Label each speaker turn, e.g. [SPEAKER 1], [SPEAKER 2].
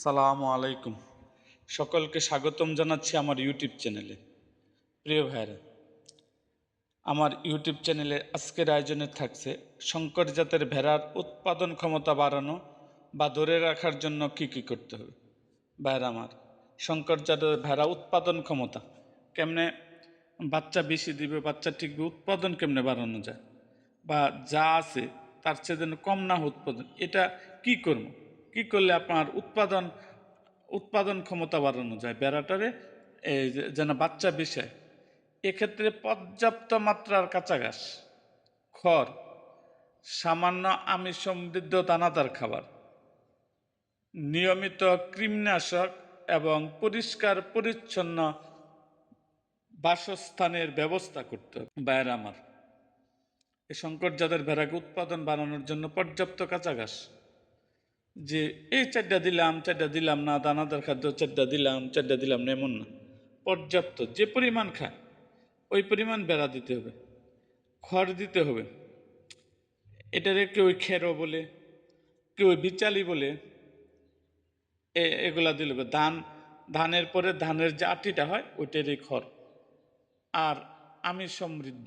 [SPEAKER 1] সালামু আলাইকুম। সকলকে স্বাগতম জানাচ্ছি আমার ইউটিউব চ্যানেলে প্রিয় ভাইরা আমার ইউটিউব চ্যানেলে আজকের আয়োজনে থাকছে শঙ্কর জাতের ভেড়ার উৎপাদন ক্ষমতা বাড়ানো বা ধরে রাখার জন্য কি কি করতে হবে। ভাইরা আমার, শঙ্কর জাতের ভেড়া উৎপাদন ক্ষমতা কেমনে, বাচ্চা বেশি দিবে, বাচ্চা ঠিকবে, উৎপাদন কেমনে বাড়ানো যায় বা যা আছে তার চেয়ে যেন কম না উৎপাদন, এটা কি করব? কি করলে আপনার উৎপাদন উৎপাদন ক্ষমতা বাড়ানো যায় বেড়াটারে? এই যেন বাচ্চা বিষয় এক্ষেত্রে পর্যাপ্ত মাত্রার কাঁচা ঘাস, খড়, সামান্য আমিষ সমৃদ্ধ দানাদার খাবার, নিয়মিত কৃমিনাশক এবং পরিষ্কার পরিচ্ছন্ন বাসস্থানের ব্যবস্থা করতে হবে। বাইরে আমার। এই সংকট জাতের ভেড়াকে উৎপাদন বাড়ানোর জন্য পর্যাপ্ত কাঁচা ঘাস। যে, এই চারটা দিলাম চারটা দিলাম না দানাদার খাদ্য, চারটা দিলাম চারটা দিলাম না এমন না। পর্যাপ্ত, যে পরিমাণ খায়, ওই পরিমাণ বেড়া দিতে হবে, খড় দিতে হবে। এটারে কেউ খেরো বলে, কেউ বিচালি বলে, এ- এগুলা দিলে হবে। ধান, ধানের পরে ধানের যে আটিটা হয়, ওইটারই খড়। আর আমি সমৃদ্ধ।